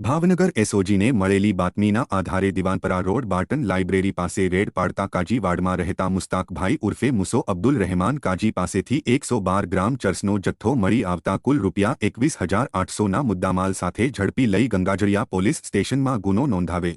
ભાવનગર એસઓજીને મળેલી બાતમીના આધારે દિવાનપરા રોડ બાર્ટન લાઇબ્રેરી પાસે રેડ પાડતા કાજીવાડમાં રહેતા મુસ્તાકભાઈ ઉર્ફે મુસો અબ્દુલ રહેમાન કાજી પાસેથી એકસો બાર ગ્રામ ચર્સનો જથ્થો મળી આવતા કુલ રૂપિયા એકવીસ હજાર આઠસોના મુદ્દામાલ સાથે ઝડપી લઈ ગંગાજળિયા પોલીસ સ્ટેશનમાં ગુનો નોંધાવે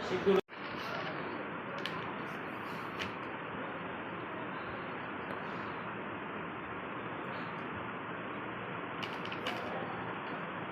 শীঘ্র